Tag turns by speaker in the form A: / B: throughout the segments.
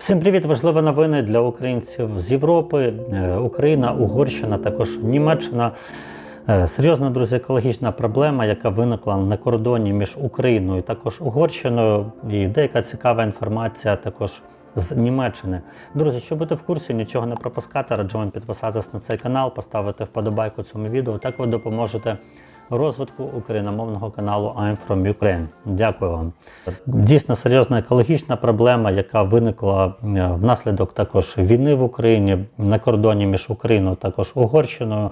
A: Всім привіт! Важливі новини для українців з Європи, Е, Україна, Угорщина, також Німеччина. Е, Серйозна, друзі, екологічна проблема, яка виникла на кордоні між Україною і також Угорщиною. І деяка цікава інформація також з Німеччини. Друзі, щоб бути в курсі, нічого не пропускати, раджу вам підписатися на цей канал, поставити вподобайку цьому відео. Так ви допоможете розвитку україномовного каналу I'm from Ukraine. Дякую вам. Дійсно серйозна екологічна проблема, яка виникла е, внаслідок також війни в Україні на кордоні між Україною також Угорщиною.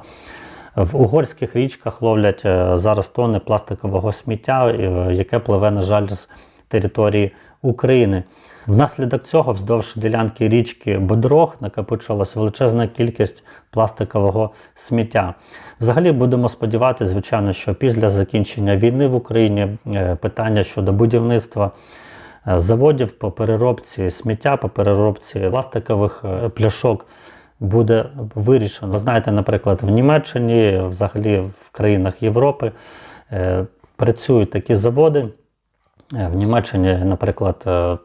A: В угорських річках ловлять е, зараз тони пластикового сміття, е, яке пливе, на жаль, з території України. Внаслідок цього вздовж ділянки річки Бодрог накопичилась величезна кількість пластикового сміття. Взагалі будемо сподіватися, звичайно, що після закінчення війни в Україні е, питання щодо будівництва е, заводів по переробці сміття, по переробці пластикових е, пляшок буде вирішено. Ви знаєте, наприклад, в Німеччині, взагалі в країнах Європи працюють такі заводи. Е, В Німеччині, наприклад, е,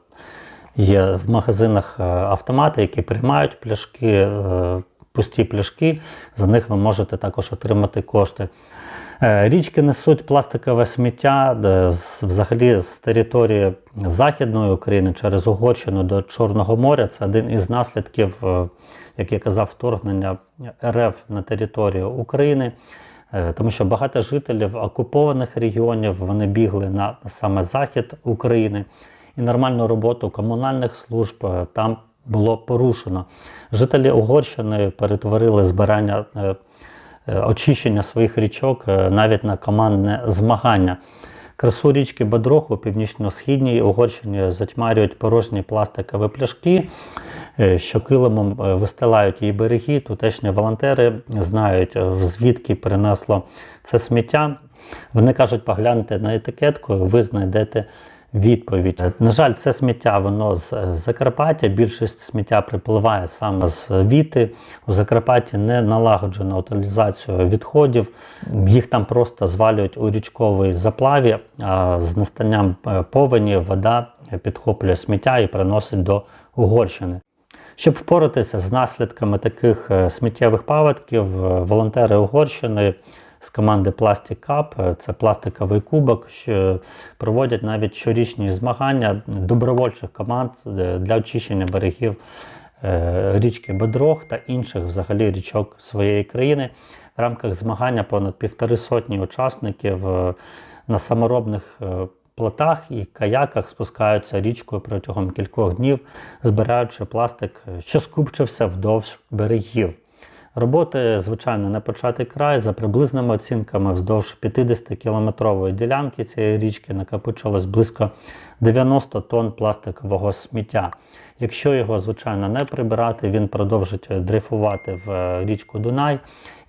A: є в магазинах е, автомати, які приймають пляшки, пусті пляшки. За них ви можете також отримати кошти. Річки несуть пластикове сміття взагалі з території Західної України через Угорщину до Чорного моря. Це один із наслідків, як я казав, вторгнення РФ на територію України. Е, Тому що багато жителів окупованих регіонів вони бігли на саме захід України, і нормальну роботу комунальних служб е, там було порушено. Жителі Угорщини перетворили збирання е, очищення своїх річок навіть на командне змагання. Красу річки Бодрог у північно-східній Угорщині затьмарюють порожні пластикові пляшки, що килимом е, вистилають її береги. Тутешні волонтери знають, е, звідки принесло це сміття. Вони кажуть, погляньте на етикетку, ви знайдете відповідь. Е, На жаль, це сміття воно з е, Закарпаття. Більшість сміття припливає саме з Віти. У Закарпатті не налагоджена утилізація відходів. Їх там просто звалюють у річковій заплаві. А з настанням е, повені вода підхоплює сміття і приносить до Угорщини. Щоб впоратися з наслідками таких е, сміттєвих паводків, е, волонтери Угорщини з команди Plastic Cup, е, це пластиковий кубок, що проводять навіть щорічні змагання добровольчих команд для очищення берегів річки Бодрог та інших взагалі річок своєї країни. В рамках змагання понад півтори сотні учасників на саморобних плотах і каяках спускаються річкою протягом кількох днів, збираючи пластик, що скупчився вдовж берегів. Роботи, звичайно, не початий край. За приблизними оцінками, вздовж 50-кілометрової ділянки цієї річки накопичилось близько 90 тонн пластикового сміття. Якщо його, звичайно, не прибирати, він продовжить дрейфувати в е, річку Дунай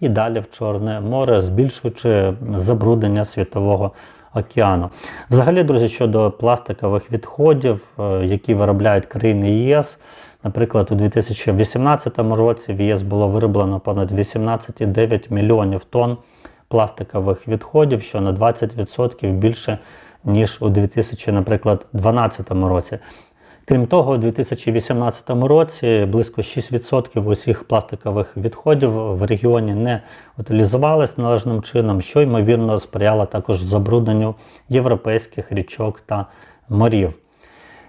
A: і далі в Чорне море, збільшуючи забруднення світового океану. Взагалі, друзі, щодо пластикових відходів, е, які виробляють країни ЄС, наприклад, у 2018 році в ЄС було вироблено понад 18,9 мільйонів тонн пластикових відходів, що на 20% більше ніж у 2012 році. Крім того, у 2018 році близько 6% усіх пластикових відходів в регіоні не утилізувалися належним чином, що ймовірно сприяло також забрудненню європейських річок та морів.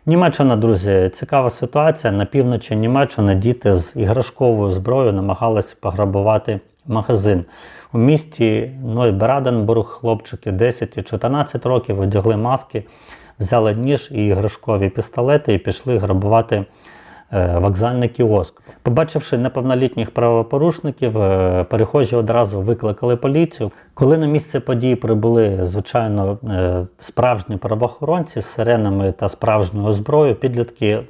A: Німеччина, друзі, цікава ситуація. На півночі Німеччини діти з іграшковою зброєю намагалися пограбувати магазин. У місті Нойбраденбург хлопчики 10 і 14 років одягли маски, взяли ніж і іграшкові пістолети і пішли грабувати е, вокзальний кіоск. Побачивши неповнолітніх правопорушників, е, перехожі одразу викликали поліцію. Коли на місце події прибули, звичайно, е, справжні правоохоронці з сиренами та справжньою зброєю, підлітки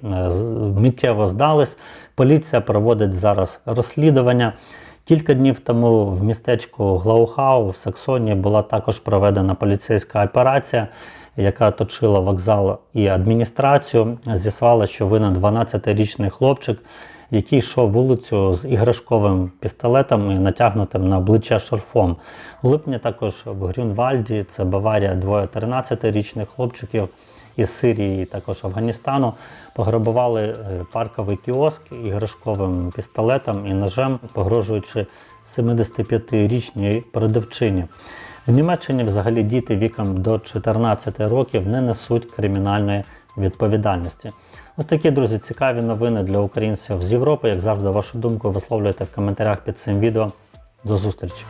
A: миттєво здались. Поліція проводить зараз розслідування. Кілька днів тому в містечку Глаухау в Саксонії була також проведена поліцейська операція, яка оточила вокзал і адміністрацію. З'ясувала, що винен 12-річний хлопчик, який йшов вулицю з іграшковим пістолетом і натягнутим на обличчя шарфом. У липні також в Грюнвальді, це Баварія, двоє 13-річних хлопчиків із Сирії, також Афганістану, пограбували е, парковий кіоск іграшковим пістолетом і ножем, погрожуючи 75-річній продавчині. В Німеччині взагалі діти віком до 14 років не несуть кримінальної відповідальності. Ось такі, друзі, цікаві новини для українців з Європи. Як завжди, вашу думку висловлюйте в коментарях під цим відео. До зустрічі!